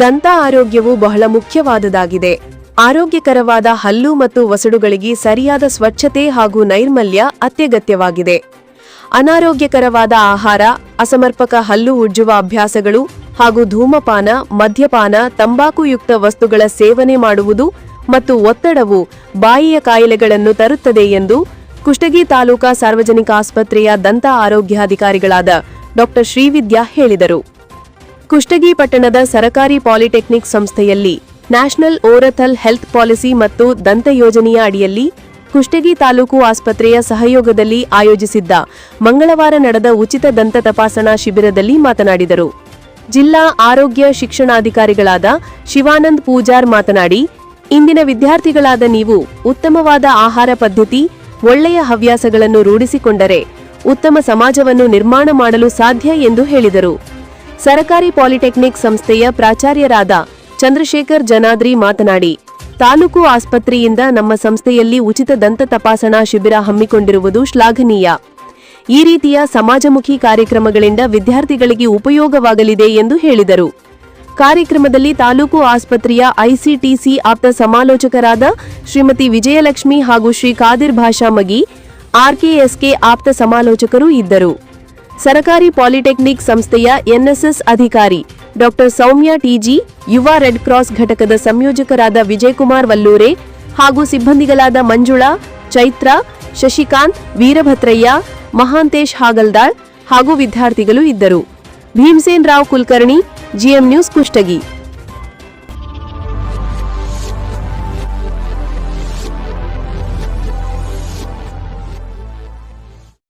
ದಂತ ಆರೋಗ್ಯವು ಬಹಳ ಮುಖ್ಯವಾದುದಾಗಿದೆ. ಆರೋಗ್ಯಕರವಾದ ಹಲ್ಲು ಮತ್ತು ವಸಡುಗಳಿಗೆ ಸರಿಯಾದ ಸ್ವಚ್ಛತೆ ಹಾಗೂ ನೈರ್ಮಲ್ಯ ಅತ್ಯಗತ್ಯವಾಗಿದೆ. ಅನಾರೋಗ್ಯಕರವಾದ ಆಹಾರ, ಅಸಮರ್ಪಕ ಹಲ್ಲು ಉಜ್ಜುವ ಅಭ್ಯಾಸಗಳು ಹಾಗೂ ಧೂಮಪಾನ, ಮದ್ಯಪಾನ, ತಂಬಾಕುಯುಕ್ತ ವಸ್ತುಗಳ ಸೇವನೆ ಮಾಡುವುದು ಮತ್ತು ಒತ್ತಡವು ಬಾಯಿಯ ಕಾಯಿಲೆಗಳನ್ನು ತರುತ್ತದೆ ಎಂದು ಕುಷ್ಟಗಿ ತಾಲೂಕಾ ಸಾರ್ವಜನಿಕ ಆಸ್ಪತ್ರೆಯ ದಂತ ಆರೋಗ್ಯಾಧಿಕಾರಿಗಳಾದ ಡಾ ಶ್ರೀವಿದ್ಯಾ ಹೇಳಿದರು. ಕುಷ್ಟಗಿ ಪಟ್ಟಣದ ಸರಕಾರಿ ಪಾಲಿಟೆಕ್ನಿಕ್ ಸಂಸ್ಥೆಯಲ್ಲಿ ನ್ಯಾಷನಲ್ ಓರಥಲ್ ಹೆಲ್ತ್ ಪಾಲಿಸಿ ಮತ್ತು ದಂತ ಯೋಜನೆಯ ಅಡಿಯಲ್ಲಿ ಕುಷ್ಟಗಿ ತಾಲೂಕು ಆಸ್ಪತ್ರೆಯ ಸಹಯೋಗದಲ್ಲಿ ಆಯೋಜಿಸಿದ್ದ ಮಂಗಳವಾರ ನಡೆದ ಉಚಿತ ದಂತ ತಪಾಸಣಾ ಶಿಬಿರದಲ್ಲಿ ಮಾತನಾಡಿದರು. ಜಿಲ್ಲಾ ಆರೋಗ್ಯ ಶಿಕ್ಷಣಾಧಿಕಾರಿಗಳಾದ ಶಿವಾನಂದ್ ಪೂಜಾರ್ ಮಾತನಾಡಿ, ಇಂದಿನ ವಿದ್ಯಾರ್ಥಿಗಳಾದ ನೀವು ಉತ್ತಮವಾದ ಆಹಾರ ಪದ್ಧತಿ, ಒಳ್ಳೆಯ ಹವ್ಯಾಸಗಳನ್ನು ರೂಢಿಸಿಕೊಂಡರೆ ಉತ್ತಮ ಸಮಾಜವನ್ನು ನಿರ್ಮಾಣ ಮಾಡಲು ಸಾಧ್ಯ ಎಂದು ಹೇಳಿದರು. ಸರಕಾರಿ ಪಾಲಿಟೆಕ್ನಿಕ್ ಸಂಸ್ಥೆಯ ಪ್ರಾಚಾರ್ಯರಾದ ಚಂದ್ರಶೇಖರ್ ಜನಾದ್ರಿ ಮಾತನಾಡಿ, ತಾಲೂಕು ಆಸ್ಪತ್ರೆಯಿಂದ ನಮ್ಮ ಸಂಸ್ಥೆಯಲ್ಲಿ ಉಚಿತ ದಂತ ತಪಾಸಣಾ ಶಿಬಿರ ಹಮ್ಮಿಕೊಂಡಿರುವುದು ಶ್ಲಾಘನೀಯ. ಈ ರೀತಿಯ ಸಮಾಜಮುಖಿ ಕಾರ್ಯಕ್ರಮಗಳಿಂದ ವಿದ್ಯಾರ್ಥಿಗಳಿಗೆ ಉಪಯೋಗವಾಗಲಿದೆ ಎಂದು ಹೇಳಿದರು. ಕಾರ್ಯಕ್ರಮದಲ್ಲಿ ತಾಲೂಕು ಆಸ್ಪತ್ರೆಯ ಐಸಿಟಿಸಿ ಆಪ್ತ ಸಮಾಲೋಚಕರಾದ ಶ್ರೀಮತಿ ವಿಜಯಲಕ್ಷ್ಮಿ ಹಾಗೂ ಶ್ರೀ ಖಾದಿರ್ ಭಾಷಾ ಮಗಿ, ಆರ್ಕೆಎಸ್ಕೆ ಆಪ್ತ ಸಮಾಲೋಚಕರು ಇದ್ದರು. ಸರಕಾರಿ ಪಾಲಿಟೆಕ್ನಿಕ್ ಸಂಸ್ಥೆಯ ಎನ್ಎಸ್ಎಸ್ ಅಧಿಕಾರಿ ಡಾಕ್ಟರ್ ಸೌಮ್ಯ ಟಿಜಿ ಯುವ ರೆಡ್ ಕ್ರಾಸ್ ಘಟಕದ ಸಂಯೋಜಕರಾದ ವಿಜಯಕುಮಾರ್ ವಲ್ಲೂರೆ ಹಾಗೂ ಸಿಬ್ಬಂದಿಗಳಾದ ಮಂಜುಳಾ, ಚೈತ್ರ, ಶಶಿಕಾಂತ್, ವೀರಭದ್ರಯ್ಯ, ಮಹಾಂತೇಶ್ ಹಾಗಲ್ದಾಳ್ ಹಾಗೂ ವಿದ್ಯಾರ್ಥಿಗಳು ಇದ್ದರು. Bhimsen Rao Kulkarni, GM news Kushtagi.